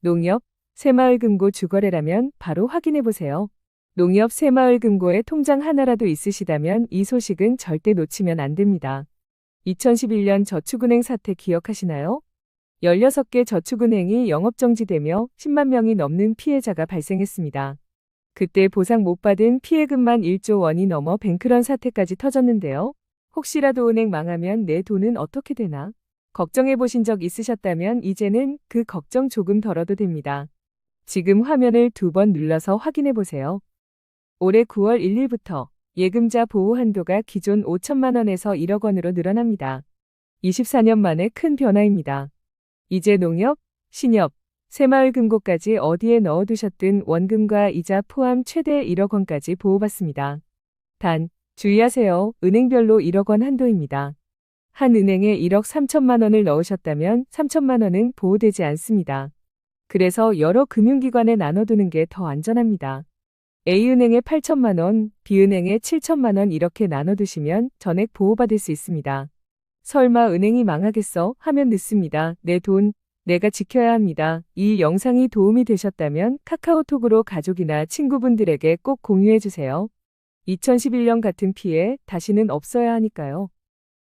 농협, 새마을금고 주거래라면 바로 확인해 보세요. 농협 새마을금고에 통장 하나라도 있으시다면 이 소식은 절대 놓치면 안 됩니다. 2011년 저축은행 사태 기억하시나요? 16개 저축은행이 영업정지되며 10만 명이 넘는 피해자가 발생했습니다. 그때 보상 못 받은 피해금만 1조 원이 넘어 뱅크런 사태까지 터졌는데요. 혹시라도 은행 망하면 내 돈은 어떻게 되나? 걱정해 보신 적 있으셨다면 이제는 그 걱정 조금 덜어도 됩니다. 지금 화면을 두 번 눌러서 확인해 보세요. 올해 9월 1일부터 예금자 보호 한도가 기존 5천만 원에서 1억 원으로 늘어납니다. 24년 만에 큰 변화입니다. 이제 농협, 신협, 새마을금고까지 어디에 넣어두셨든 원금과 이자 포함 최대 1억 원까지 보호받습니다. 단, 주의하세요. 은행별로 1억 원 한도입니다. 한 은행에 1억 3천만 원을 넣으셨다면 3천만 원은 보호되지 않습니다. 그래서 여러 금융기관에 나눠두는 게 더 안전합니다. A은행에 8천만 원, B은행에 7천만 원 이렇게 나눠두시면 전액 보호받을 수 있습니다. 설마 은행이 망하겠어 하면 늦습니다. 내 돈, 내가 지켜야 합니다. 이 영상이 도움이 되셨다면 카카오톡으로 가족이나 친구분들에게 꼭 공유해주세요. 2011년 같은 피해 다시는 없어야 하니까요.